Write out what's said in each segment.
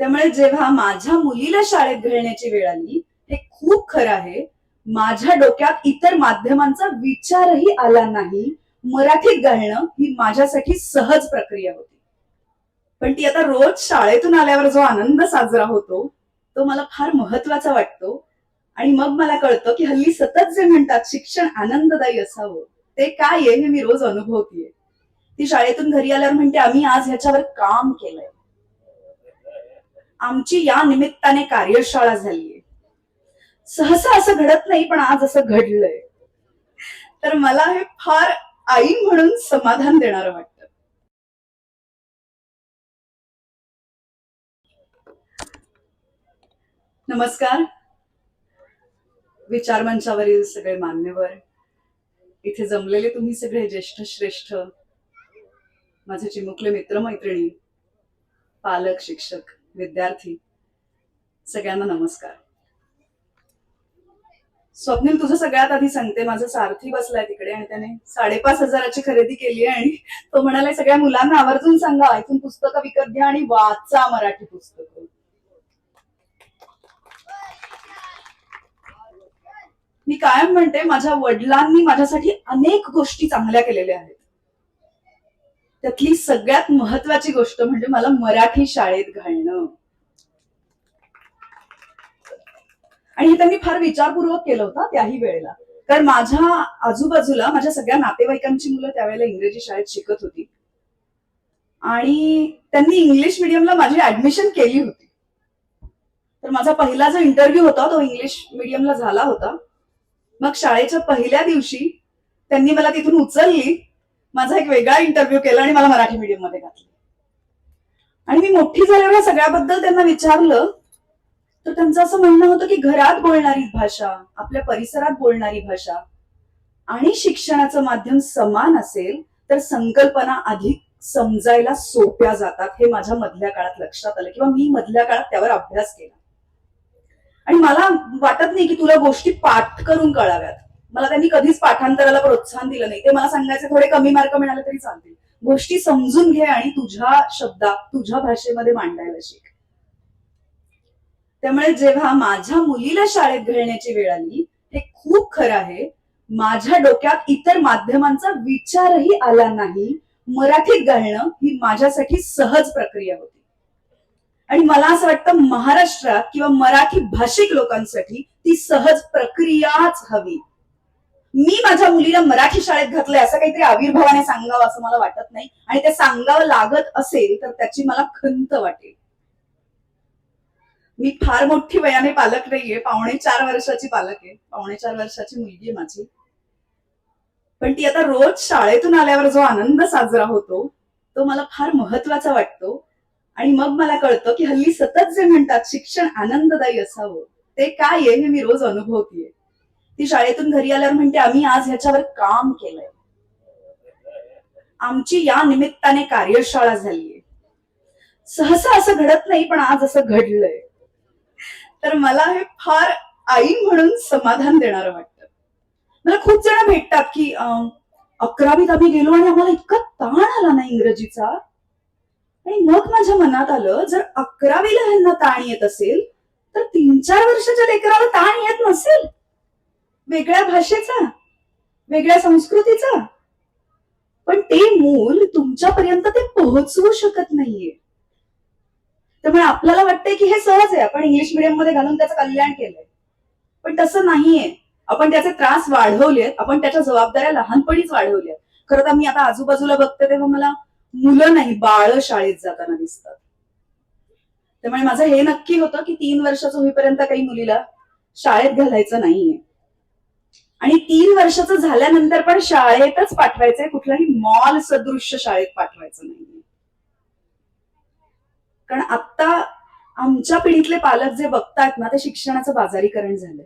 त्यामुळे जेव्हा माझ्या मुलीला शाळेत घालण्याची वेळ आली हे खूप खरं आहे. माझ्या डोक्यात इतर माध्यमांचा विचारही आला नाही. मराठीत घालणं ही माझ्यासाठी सहज प्रक्रिया होती. पण ती आता रोज शाळेतून आल्यावर जो आनंद साजरा होतो तो मला फार महत्त्वाचा वाटतो. आणि मग मला कळतं की हल्ली सतत जे म्हणतात शिक्षण आनंददायी असावं ते काय आहे हे मी रोज अनुभवतीये. ती शाळेतून घरी आल्यावर म्हणते आम्ही आज ह्याच्यावर काम केलंय. आमची या निमित्ताने कार्यशाळा झालीये. सहसा असं घडत नाही पण आज असं घडलंय. तर मला हे फार आई म्हणून समाधान देणार वाटतं. नमस्कार. विचार मंचावरील सगळे मान्यवर. इथे जमलेले तुम्ही सगळे ज्येष्ठ श्रेष्ठ. माझे चिमुकले मित्रमैत्रिणी पालक शिक्षक. विद्यार्थी सगळ्यांना नमस्कार. स्वप्नील तुझं सगळ्यात आधी सांगते. माझा सारथी बसलाय तिकडे आणि त्याने साडेपाच हजाराची खरेदी केली आहे आणि तो म्हणाला सगळ्या मुलांना आवर्जून सांगा इथून पुस्तकं विकत घ्या आणि वाचा मराठी पुस्तक. मी कायम म्हणते माझ्या वडिलांनी माझ्यासाठी अनेक गोष्टी चांगल्या केलेल्या आहेत. त्यातली सगळ्यात महत्वाची गोष्ट म्हणजे मला मराठी शाळेत घालणं. आणि हे त्यांनी फार विचारपूर्वक केलं होतं त्याही वेळेला. कारण माझ्या आजूबाजूला माझ्या सगळ्या नातेवाईकांची मुलं त्यावेळेला इंग्रजी शाळेत शिकत होती. आणि त्यांनी इंग्लिश मिडियमला माझी ऍडमिशन केली होती. तर माझा पहिला जो इंटरव्ह्यू होता तो इंग्लिश मिडियमला झाला होता. मग शाळेच्या पहिल्या दिवशी त्यांनी मला तिथून उचलली. माझा एक वेगळा इंटरव्ह्यू केला आणि मला मराठी मीडियममध्ये घातलं. आणि मी मोठी झाल्यावर या सगळ्याबद्दल त्यांना विचारलं तर त्यांचं असं म्हणणं होतं की घरात बोलणारी भाषा आपल्या परिसरात बोलणारी भाषा आणि शिक्षणाचं माध्यम समान असेल तर संकल्पना अधिक समजायला सोप्या जातात हे माझ्या मधल्या काळात लक्षात आलं किंवा मी मधल्या काळात त्यावर अभ्यास केला. आणि मला वाटत नाही की तुला गोष्टी पाठ करून कळाव्यात. मला त्यांनी कधीच पाठांतराला प्रोत्साहन दिलं नाही. ते मला सांगायचे थोडे कमी मार्क मिळाले तरी चालतील. गोष्टी समजून घे आणि तुझ्या शब्दात तुझ्या भाषेमध्ये मांडायला शिक. त्यामुळे जेव्हा माझ्या मुलीला शाळेत घालण्याची वेळ आली हे खूप खरं आहे. माझ्या डोक्यात इतर माध्यमांचा विचारही आला नाही. मराठीत घालणं ही माझ्यासाठी सहज प्रक्रिया होती. आणि मला असं वाटतं महाराष्ट्रात किंवा मराठी भाषिक लोकांसाठी ती सहज प्रक्रियाच हवी. मी माझ्या मुलीला मराठी शाळेत घातलंय असं काहीतरी आविर्भावाने सांगावं असं मला वाटत नाही. आणि ते सांगावं लागत असेल तर त्याची मला खंत वाटेल. मी फार मोठी वयाने पालक नाहीये. पावणे चार वर्षाची पालक आहे. पावणे चार वर्षाची मुलगी आहे माझी. पण ती आता रोज शाळेतून आल्यावर जो आनंद साजरा होतो तो मला फार महत्त्वाचा वाटतो. आणि मग मला कळतं की हल्ली सतत जे म्हणतात शिक्षण आनंददायी असावं ते काय आहे हे मी रोज अनुभवतीये. ती शाळेतून घरी आल्यावर म्हणते आम्ही आज ह्याच्यावर काम केलंय. आमची या निमित्ताने कार्यशाळा झालीये. सहसा असं घडत नाही पण आज असं घडलंय. तर मला हे फार आई म्हणून समाधान देणार वाटतं. मला खूप जण भेटतात की अं, अकरावीत आम्ही गेलो आणि आम्हाला इतका ताण आला ना इंग्रजीचा. आणि मग माझ्या मनात आलं जर अकरावीला ह्यांना ताण येत असेल तर तीन चार वर्षाच्या लेकराला ताण येत नसेल. वेगळ्या भाषेचा वेगळ्या संस्कृतीचा. पण ते मूल तुमच्यापर्यंत ते पोहोचवू शकत नाहीये. त्यामुळे आपल्याला वाटतंय की हे सहज आहे. आपण इंग्लिश मिडियममध्ये घालून त्याचं कल्याण केलंय. पण तसं नाहीये. आपण त्याचे त्रास वाढवलेत. आपण त्याच्या जबाबदाऱ्या लहानपणीच वाढवल्यात. खरं तर मी आता आजूबाजूला बघते तेव्हा मला मुलं नाही बाळ शाळेत जाताना दिसतात. त्यामुळे माझं हे नक्की होतं की तीन वर्षाचं होईपर्यंत काही मुलीला शाळेत घालायचं नाहीये. आणि तीन वर्षाचं झाल्यानंतर पण शाळेतच पाठवायचंय कुठलाही मॉल सदृश्य शाळेत पाठवायचं नाहीये. कारण आता आमच्या पिढीतले पालक जे बघतायत ना ते शिक्षणाचं बाजारीकरण झालंय.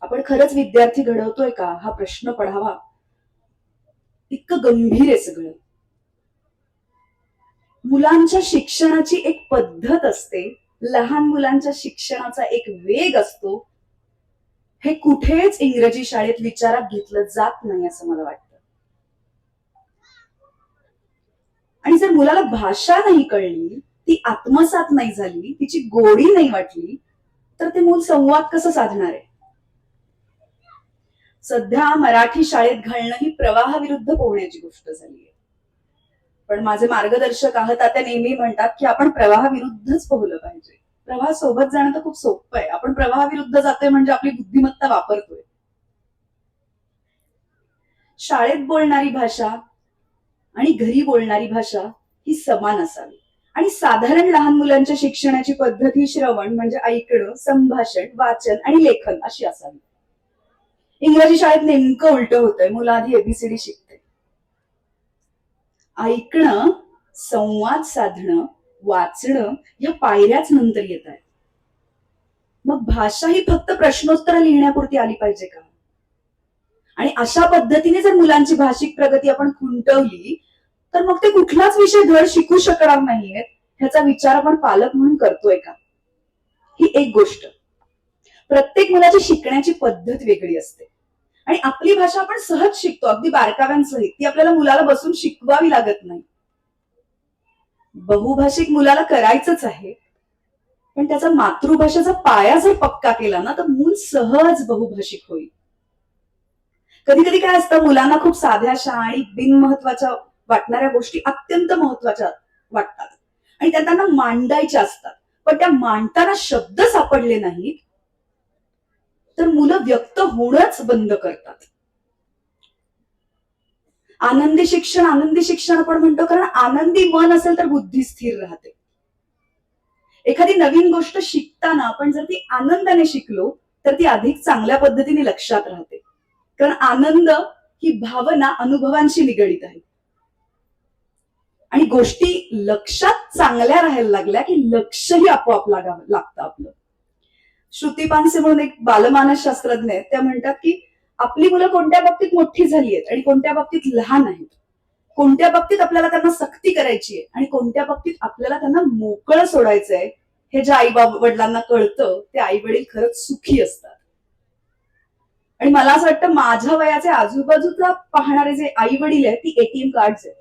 आपण खरंच विद्यार्थी घडवतोय का? हा प्रश्न पडावा. इतकं गंभीर आहे सगळं. मुलांच्या शिक्षणाची एक पद्धत असते. लहान मुलांच्या शिक्षणाचा एक वेग असतो. हे कुठेच इंग्रजी शाळेत विचारात घेतलं जात नाही असं मला वाटतं. आणि जर मुलाला भाषा नाही कळली ती आत्मसात नाही झाली तिची गोडी नाही वाटली तर ते मूल संवाद कसं साधणार आहे? सध्या मराठी शाळेत घालणं ही प्रवाहाविरुद्ध पोहण्याची गोष्ट झाली आहे. पण माझे मार्गदर्शक आहात आता नेहमी म्हणतात की आपण प्रवाहाविरुद्धच पोहलं पाहिजे. प्रवाह सोबत जाणं तर खूप सोपं आहे. आपण प्रवाहाविरुद्ध जातोय म्हणजे आपली बुद्धिमत्ता वापरतोय. शाळेत बोलणारी भाषा आणि घरी बोलणारी भाषा ही समान असावी. आणि साधारण लहान मुलांच्या शिक्षणाची पद्धत ही श्रवण म्हणजे ऐकणं संभाषण वाचन आणि लेखन अशी असावी. इंग्रजी शाळेत नेमकं उलट होतंय. मुलं आधी एबीसीडी शिकते ऐकणं संवाद साधणं वाचणं या पायऱ्याच नंतर येत आहेत मग भाषा ही फक्त प्रश्नोत्तर लिहिण्यापुरती आली पाहिजे का? आणि अशा पद्धतीने जर मुलांची भाषिक प्रगती आपण खुंटवली तर मग ते कुठलाच विषय धड शिकू शकणार नाहीयेत ह्याचा विचार आपण पालक म्हणून करतोय का? ही एक गोष्ट. प्रत्येक मुलाची शिकण्याची पद्धत वेगळी असते. आणि आपली भाषा आपण सहज शिकतो. अगदी बारकाव्यांसहित ती आपल्याला मुलाला बसून शिकवावी लागत नाही. बहुभाषिक मुलाला करायचंच आहे. पण त्याचा मातृभाषेचा पाया जर पक्का केला ना तर मूल सहज बहुभाषिक होईल. कधी कधी काय असतं मुलांना खूप साध्याशा आणि बिनमहत्वाच्या वाटणाऱ्या गोष्टी अत्यंत महत्त्वाच्या वाटतात. आणि त्या त्यांना मांडायच्या असतात. पण त्या मांडताना शब्द सापडले नाहीत तर मुलं व्यक्त होणंच बंद करतात. आनंदी शिक्षण आनंदी शिक्षण आपण म्हणतो कारण आनंदी मन असेल तर बुद्धी स्थिर राहते. एखादी नवीन गोष्ट शिकताना आपण जर ती आनंदाने शिकलो तर ती अधिक चांगल्या पद्धतीने लक्षात राहते. कारण आनंद ही भावना अनुभवांशी निगडीत आहे. आणि गोष्टी लक्षात चांगल्या राहायला लागल्या की लक्षही आपोआप लागावं लागतं आपलं. श्रुती पानसे म्हणून एक बालमानस शास्त्रज्ञ आहेत त्या म्हणतात की आपली मुलं कोणत्या बाबतीत मोठी झाली आहेत आणि कोणत्या बाबतीत लहान आहेत? कोणत्या बाबतीत आपल्याला त्यांना सक्ती करायची आहे? आणि कोणत्या बाबतीत आपल्याला त्यांना मोकळं सोडायचंय हे ज्या आई बाब वडिलांना कळतं ते आई वडील खरंच सुखी असतात. आणि मला असं वाटतं माझ्या वयाचे आजूबाजूला पाहणारे जे आई वडील आहेत ती एटीएम कार्ड आहेत.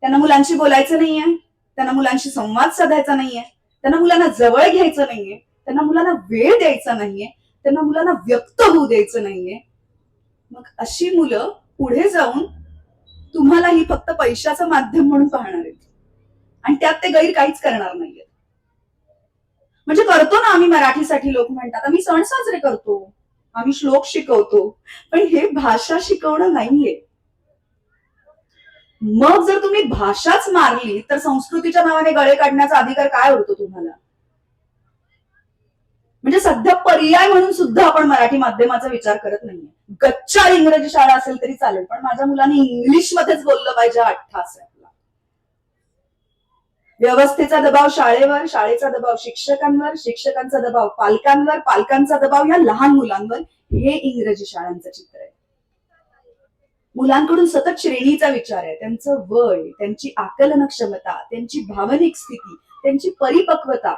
त्यांना मुलांशी बोलायचं नाहीये. त्यांना मुलांशी संवाद साधायचा नाहीये. त्यांना मुलांना जवळ घ्यायचं नाहीये. त्यांना मुलांना वेळ द्यायचा नाहीये. त्यांना मुलांना व्यक्त होऊ द्यायचं नाहीये. मग अशी मुलं पुढे जाऊन तुम्हाला ही फक्त पैशाचं माध्यम म्हणून पाहणार आहेत. आणि त्यात ते गैर काहीच करणार नाहीयेत म्हणजे करतो ना आम्ही मराठीसाठी लोक म्हणतात आम्ही सण साजरे करतो आम्ही श्लोक शिकवतो. पण हे भाषा शिकवणं नाहीये. मग जर तुम्ही भाषाच मारली तर संस्कृतीच्या नावाने गळे काढण्याचा अधिकार काय उरतो तुम्हाला? म्हणजे सध्या पर्याय म्हणून सुद्धा आपण मराठी माध्यमाचा विचार करत नाहीये. गच्चा इंग्रजी शाळा असेल तरी चालेल पण माझ्या मुलांनी इंग्लिश मध्येच बोललं पाहिजे अठ्ठा असेल व्यवस्थेचा दबाव शाळेवर शाळेचा दबाव शिक्षकांवर शिक्षकांचा दबाव पालकांवर पालकांचा दबाव या लहान मुलांवर हे इंग्रजी शाळांचं चित्र आहे. मुलांकडून सतत श्रेणीचा विचार आहे. त्यांचं वय त्यांची आकलन क्षमता त्यांची भावनिक स्थिती त्यांची परिपक्वता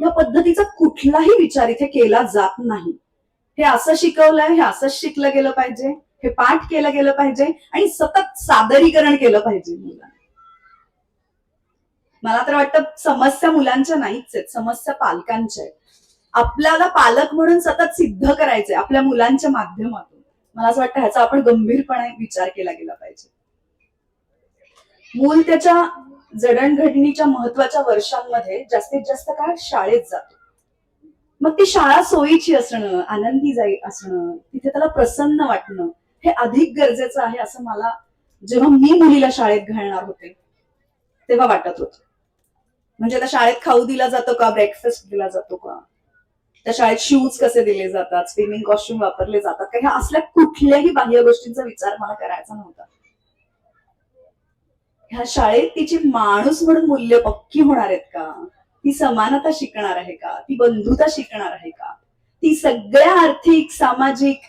या पद्धतीचा कुठलाही विचार इथे केला जात नाही. हे असं शिकवलंय हे असंच शिकलं गेलं पाहिजे हे पाठ केलं गेलं पाहिजे आणि सतत सादरीकरण केलं पाहिजे मुलांना. मला तर वाटतं समस्या मुलांच्या नाहीच आहेत समस्या पालकांच्या आहेत. आपल्याला पालक म्हणून सतत सिद्ध करायचंय आपल्या मुलांच्या माध्यमातून. मला असं वाटतं ह्याचा आपण गंभीरपणे विचार केला गेला पाहिजे. मूल त्याच्या जडणघडणीच्या महत्त्वाच्या वर्षांमध्ये जास्तीत जास्त काळ शाळेत जातो. मग ती शाळा सोयीची असणं आनंदी जाई असणं तिथे त्याला प्रसन्न वाटणं हे अधिक गरजेचं आहे असं मला जेव्हा मी मुलीला शाळेत घालणार होते तेव्हा वाटत होत. म्हणजे आता शाळेत खाऊ दिला जातो का? ब्रेकफास्ट दिला जातो का? त्या शाळेत शूज कसे दिले जातात? स्विमिंग कॉस्ट्युम वापरले जातात का? ह्या असल्या कुठल्याही बाह्य गोष्टींचा विचार मला करायचा नव्हता. ह्या शाळेत तिची माणूस म्हणून मूल्य पक्की होणार आहेत का? ती समानता शिकणार आहे का? ती बंधुता शिकणार आहे का? ती सगळ्या आर्थिक सामाजिक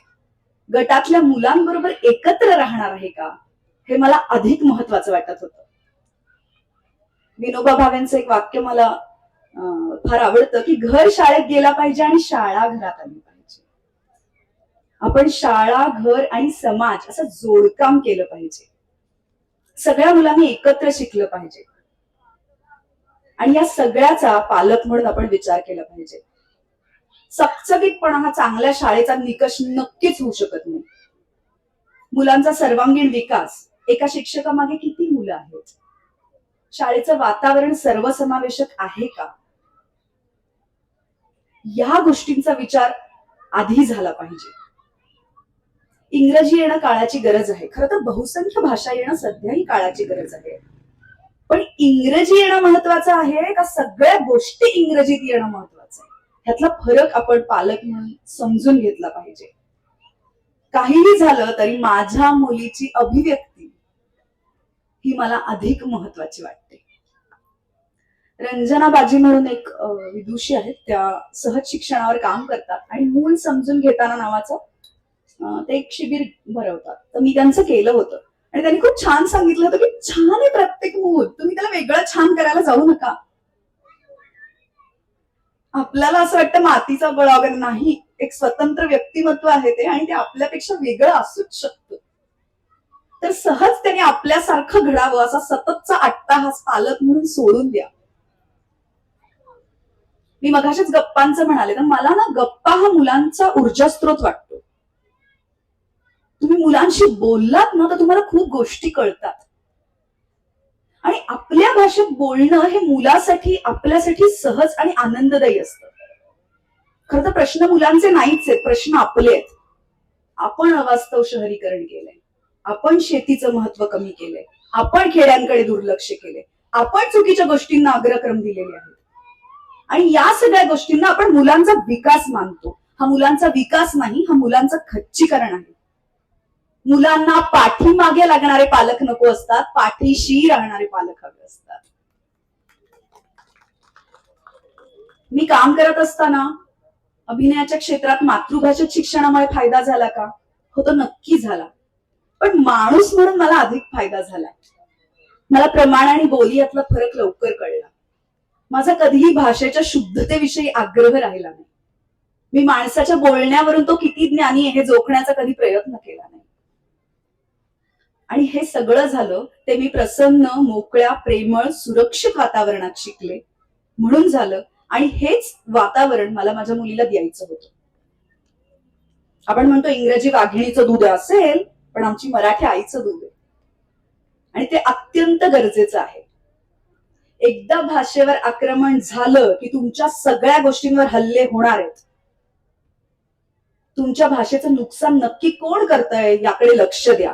गटातल्या मुलांबरोबर एकत्र राहणार आहे का? हे मला अधिक महत्वाचं वाटत होतं. विनोबा भावेंचं एक वाक्य मला फार आवडतं की घर शाळेत गेला पाहिजे आणि शाळा घरात आली पाहिजे. आपण शाळा घर आणि समाज असं जोडकाम केलं पाहिजे. सगळ्या मुलांनी एकत्र शिकलं पाहिजे. आणि या सगळ्याचा पालक म्हणून आपण विचार केला पाहिजे. चकचकीतपणा हा चांगल्या शाळेचा निकष नक्कीच होऊ शकत नाही. मुलांचा सर्वांगीण विकास एका शिक्षकामागे किती मुलं आहेत? शाळेचं वातावरण सर्वसमावेशक आहे का? या गोष्टींचा विचार आधी झाला पाहिजे. इंग्रजी येणं काळाची गरज आहे. खरं तर बहुसंख्य भाषा येणं सध्याही काळाची गरज आहे. पण इंग्रजी येणं महत्वाचं आहे का सगळ्या गोष्टी इंग्रजीत येणं महत्वाचं आहे? ह्यातला फरक आपण पालक म्हणून समजून घेतला पाहिजे. काहीही झालं तरी माझ्या मुलीची अभिव्यक्ती ही मला अधिक महत्वाची वाटते. रंजना बाजी म्हणून एक विदुषी आहेत. त्या सहज शिक्षणावर काम करतात आणि मूल समजून घेताना नावाचं ते एक शिबिर भरवतात. तर मी त्यांचं केलं होतं. आणि त्यांनी खूप छान सांगितलं होतं की छान आहे प्रत्येक मूल. तुम्ही त्याला वेगळं छान करायला जाऊ नका. आपल्याला असं वाटतं मातीचा बळा वगैरे नाही. एक स्वतंत्र व्यक्तिमत्व आहे ते आणि ते आपल्यापेक्षा वेगळं असूच शकतं. तर सहज त्याने आपल्यासारखं घडावं असा सततचा अट्टाहास पालक म्हणून सोडून द्या. मी मगाशीच गप्पांचं म्हणाले तर मला ना गप्पा हा मुलांचा ऊर्जा स्रोत वाटतो. तुम्ही मुलांशी बोललात ना तर तुम्हाला खूप गोष्टी कळतात. आणि आपल्या भाषेत बोलणं हे मुलासाठी आपल्यासाठी सहज आणि आनंददायी असतं. खरं तर प्रश्न मुलांचे नाहीच आहेत प्रश्न आपले आहेत. आपण अवास्तव शहरीकरण केलंय. आपण शेतीचं महत्त्व कमी केलंय. आपण खेड्यांकडे दुर्लक्ष केले आपण चुकीच्या गोष्टींना अग्रक्रम दिलेले आहेत. आणि या सगळ्या गोष्टींना आपण मुलांचा विकास मानतो. हा मुलांचा विकास नाही हा मुलांचं खच्चीकरण आहे. मुलांना पाठीमागे लागणारे पालक नको असतात पाठीशी राहणारे पालक हवे असतात. मी काम करत असताना अभिनयाच्या क्षेत्रात मातृभाषेत शिक्षणामुळे फायदा झाला का? हो तो नक्की झाला. पण माणूस म्हणून मला अधिक फायदा झाला. मला प्रमाण आणि बोली यातला फरक लवकर कळला. माझा कधीही भाषेच्या शुद्धतेविषयी आग्रह राहिला नाही. मी माणसाच्या बोलण्यावरून तो किती ज्ञानी आहे हे जोखण्याचा कधी प्रयत्न केला नाही. आणि हे सगळं झालं ते मी प्रसन्न मोकळ्या प्रेमळ सुरक्षित वातावरणात शिकले. म्हणून झालं. आणि हेच वातावरण मला माझ्या मुलीला द्यायचं होतं. आपण म्हणतो इंग्रजी वाघिणीचं दूध असेल पण आमची मराठी आईचं दूध आहे. आणि ते अत्यंत गरजेचं आहे. एकदा भाषेवर आक्रमण झालं की तुमच्या सगळ्या गोष्टींवर हल्ले होणार आहेत. तुमच्या भाषेचं नुकसान नक्की कोण करतंय याकडे लक्ष द्या.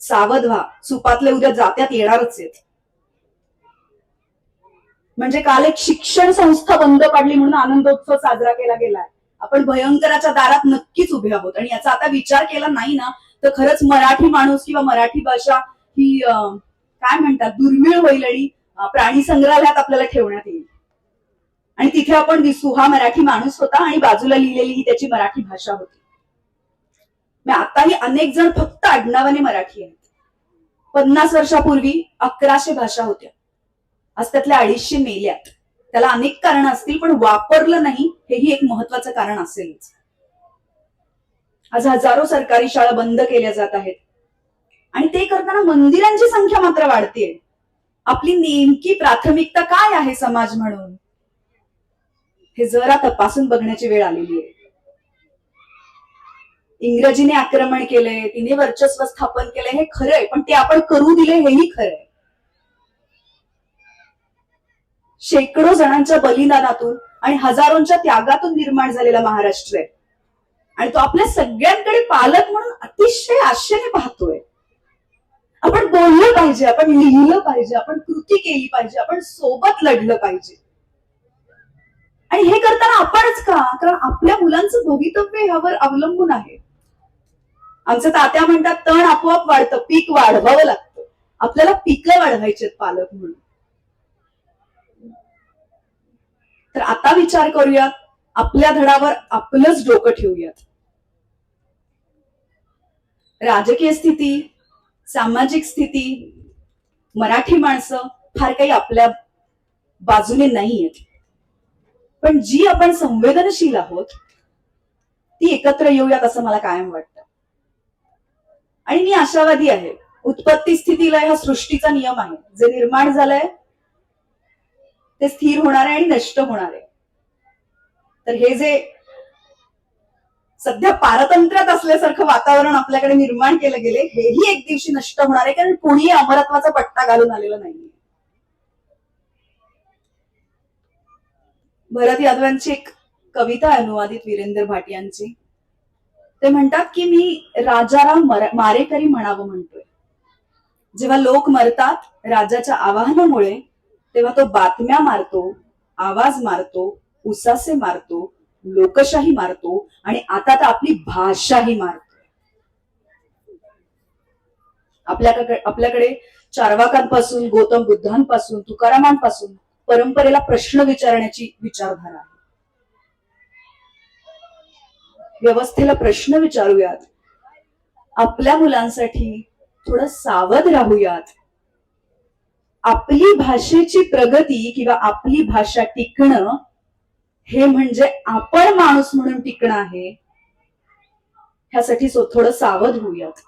सावध व्हा. सुपातले उद्या जात्यात येणारच आहेत. म्हणजे काल एक शिक्षण संस्था बंद पाडली म्हणून आनंदोत्सव साजरा केला गेलाय. आपण भयंकराच्या दारात नक्कीच उभे आहोत. आणि याचा आता विचार केला नाही ना तर खरंच मराठी माणूस किंवा मराठी भाषा ही काय म्हणतात दुर्मिळ होईल आणि प्राणी संग्रहालयात आपल्याला ठेवण्यात येईल. आणि तिथे आपण दिसू. हा मराठी माणूस होता आणि बाजूला लिहिलेली ही त्याची मराठी भाषा होती. आताही अनेक जण फक्त आडनावाने मराठी आहेत. पन्नास वर्षापूर्वी अकराशे भाषा होत्या. आज त्यातल्या अडीचशे मेल्यात त्याला अनेक कारण असतील पण वापरलं नाही हेही एक महत्वाचं कारण असेलच. आज हजारो सरकारी शाळा बंद केल्या जात आहेत. आणि ते करताना मंदिरांची संख्या मात्र वाढते आपली नेमकी प्राथमिकता काय आहे समाज म्हणून? हे जरा तपासून बघण्याची वेळ आलेली आहे. इंग्रजीने आक्रमण केले तिने वर्चस्व स्थापन केले हे खरंय पण ते आपण करू दिले हेही खरंय शेकडो जणांच्या बलिदानातून आणि हजारोंच्या त्यागातून निर्माण झालेला महाराष्ट्र आहे. आणि तो आपल्या सगळ्यांकडे पालक म्हणून अतिशय आशेने पाहतोय. आपण बोललं पाहिजे आपण लिहिलं पाहिजे आपण कृती केली पाहिजे आपण सोबत लढलं पाहिजे. आणि हे करताना आपणच का? कारण आपल्या मुलांचं भवितव्य ह्यावर अवलंबून आहे. आमचं तात्या म्हणतात तण आपोआप वाढतं पीक वाढवावं लागतं. आपल्याला पिकं वाढवायचे पालक म्हणून. तर आता विचार करूयात आपल्या धडावर आपलंच डोकं ठेवूयात. राजकीय स्थिती सामाजिक स्थिती मराठी माणसं फार काही आपल्या बाजूने नाहीयेत. पण जी आपण संवेदनशील आहोत ती एकत्र येऊयात असं मला कायम वाटतं. आणि मी आशावादी आहे. उत्पत्ती स्थितीला हा सृष्टीचा नियम आहे. जे निर्माण झालंय ते स्थिर होणार आहे आणि नष्ट होणार आहे. तर हे जे सध्या पारतंत्र्यात असल्यासारखं वातावरण आपल्याकडे निर्माण केलं गेले हेही एक दिवशी नष्ट होणार आहे कारण कोणीही अमरत्वाचा पट्टा घालून आलेला नाहीये. भरत यादवांची एक कविता अनुवादित वीरेंद्र भाट यांची ते म्हणतात की मी राजाराम मारेकरी म्हणावं म्हणतोय. जेव्हा लोक मरतात राजाच्या आवाहनामुळे तेव्हा तो बातम्या मारतो आवाज मारतो उसासे मारतो लोकशाही मारतो आणि आता तर आपली भाषाही मारतो. आपल्याकडे आपल्याकडे चारवाकांपासून गौतम बुद्धांपासून तुकारामांपासून परंपरेला प्रश्न विचारण्याची विचारधारा आहे. व्यवस्थेला प्रश्न विचारूयात. आपल्या मुलांसाठी थोडं सावध राहूयात. आपली भाषेची प्रगती किंवा आपली भाषा टिकणं हे म्हणजे आपण माणूस म्हणून टिकणं आहे. ह्यासाठी थोडं सावध होऊयात.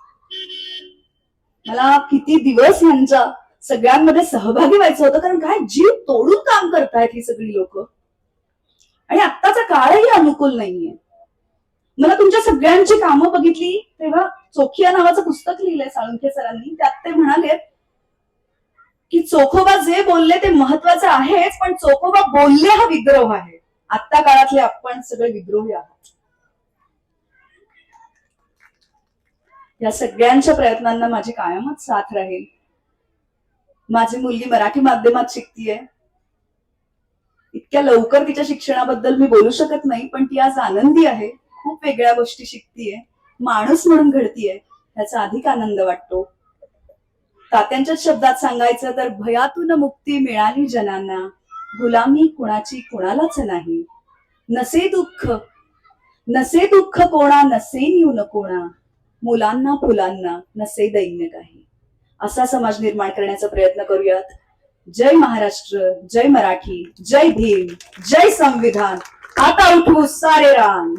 मला किती दिवस यांच्या सगळ्यांमध्ये सहभागी व्हायचं होतं कारण काय जीव तोडून काम करतायत ही सगळी लोक. आणि आत्ताचा काळही अनुकूल नाहीये. मला तुमच्या सगळ्यांची कामं बघितली. तेव्हा चोखिया नावाचं पुस्तक लिहिलंय साळुंखे सरांनी. त्यात ते म्हणाले की चोखोबा जे बोलले ते महत्वाचं आहेच पण चोखोबा बोलले हा विद्रोह आहे. आत्ता काळातले आपण सगळे विद्रोही आहोत. या सगळ्यांच्या प्रयत्नांना माझी कायमच साथ राहील. माझी मुलगी मराठी माध्यमात शिकतीये. इतक्या लवकर तिच्या शिक्षणाबद्दल मी बोलू शकत नाही पण ती आज आनंदी आहे. खूप वेगळ्या गोष्टी शिकतीये माणूस म्हणून घडतीये ह्याचा अधिक आनंद वाटतो. तात्यांच्याच शब्दात सांगायचं तर भयातून मुक्ती मिळाली जनांना गुलामी कुणाची कुणालाच नाही. नसे दुःख नसे दुःख कोणा नसे न्यून कोणा मुलांना फुलांना नसे दैन्य काही. असा समाज निर्माण करण्याचा प्रयत्न करूयात. जय महाराष्ट्र जय मराठी जय भीम जय संविधान. आता उठू सारे राम